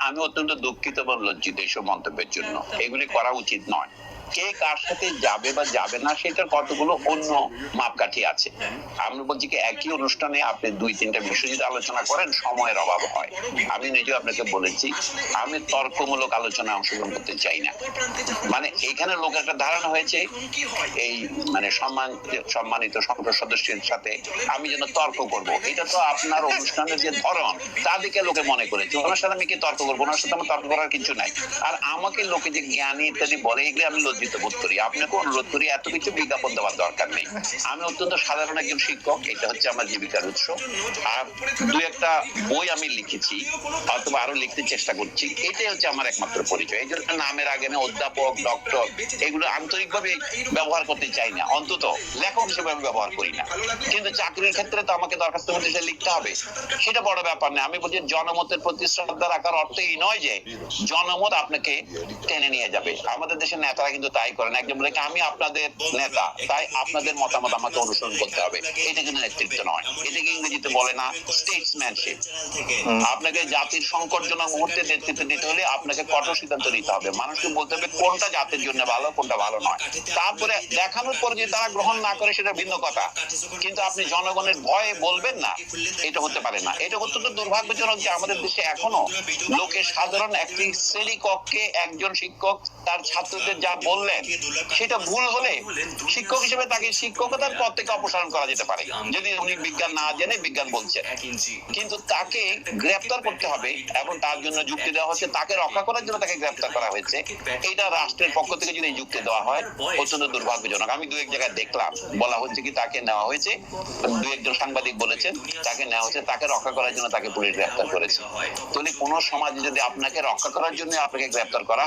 আমি অত্যন্ত দুঃখিত বা লজ্জিত এইসব মন্তব্যের জন্য। এগুলি করা উচিত নয়। কে কার সাথে যাবে বা যাবে না, সেটার কতগুলো অন্য মাপকাঠি আছে। আমি বলছি কি, একই অনুষ্ঠানে আপনি দুই, তিনটা বিষয় যদি আলোচনা করেন, সময়ের অভাব হয়। আমি নিজেও আপনাকে বলেছি, আমি তর্কমূলক আলোচনায় অংশগ্রহণ করতে চাই না। মানে এখানে লোক একটা ধারণা হয়েছে, এই মানে সম্মান সম্মানিত সংসদ সদস্যের সাথে আমি যেন তর্ক করব। এটা তো আপনার অনুষ্ঠানের যে ধরন, তা দেখে লোকে মনে করেছে। ওনার সাথে আমি কি তর্ক করব? ওনার সাথে আমার তর্ক করার কিছু নাই। আর আমাকে লোকে যে জ্ঞানী ইত্যাদি বলে, এগুলো আমি লজ্জিত বোধ করি। আপনাকে অনুরোধ করি, এত কিছু বিজ্ঞাপন দেওয়ার দরকার নেই। আমি অত্যন্ত সাধারণ একজন শিক্ষক, এটা হচ্ছে আমার জীবিকার উৎস। আর দু একটা বই আমি লিখেছি অথবা আরও লিখতে চেষ্টা করছি। এটাই হচ্ছে আমার একমাত্র পরিচয়। এই জন্য নামের আগে না অধ্যাপক, ডক্টর, এগুলো আন্তরিকভাবে ব্যবহার করতে চাই না। অন্তত লেখক হিসেবে আমি ব্যবহার করি না। কিন্তু চাকরির ক্ষেত্রে তো আমাকে দরখাস্ত মধ্যে লিখতে হবে। সেটা বড় ব্যাপার না। আমি বলছি, জনমতের প্রতি শ্রদ্ধা রাখার অর্থ এই নয় যে জনমত আপনাকে টেনে নিয়ে যাবে। আমাদের দেশের নেতারা কিন্তু তাই করেন। একজন বলে আমি আপনাদের নেতা তাই আপনাদের মতামত আমাকে অনুসরণ করতে হবে। এটা কিন্তু নেতৃত্ব নয়। এটাকে ইংরেজিতে বলে না? স্টেটসম্যানশিপ আপনাকে জাতির সংকটজনক মুহূর্তে নেতৃত্ব দিতে হলে আপনাকে কঠোর সিদ্ধান্ত নিতে হবে। মানুষকে বলতে হবে কোনটা জাতির জন্য ভালো কোনটা ভালো নয়? তারপরে দেখানোর পর যে তারা গ্রহণ না করে সেটা ভিন্ন কথা। কিন্তু আপনি জনগণের ভয়ে বলবেন না এটা হতে পারে না। এটা অত্যন্ত দুর্ভাগ্যজনক যে আমাদের দেশে এখনও লোকে সাধারণ একটি শ্রেণি কক্ষে একজন শিক্ষক তার ছাত্রদের যা বললেন সেটা ভুল হলে শিক্ষক হিসেবে তাকে শিক্ষকতার পদ থেকে অপসারণ করা যেতে পারে। যদি উনি বিজ্ঞান না জেনে, বিজ্ঞান বলছেন কিন্তু তাকে গ্রেপ্তার করতে হবে এবং তার জন্য যুক্তি দেওয়া হচ্ছে। তাকে রক্ষা করার জন্য তাকে গ্রেপ্তার করা হয়েছে। এটা রাষ্ট্রের পক্ষ থেকে যদি যুক্তি দেওয়া হয়, অত্যন্ত দুর্ভাগ্যজনক। আমি দু এক জায়গায় দেখলাম, বলা হচ্ছে কি তাকে নেওয়া হয়েছে। দু একজন সাংবাদিক বলেছেন, তাকে নেওয়া হয়েছে, তাকে রক্ষা করার জন্য তাকে পুলিশ গ্রেপ্তার করেছে। তাহলে কোনো সমাজে যদি আপনাকে রক্ষা করার জন্য আপনাকে গ্রেপ্তার করা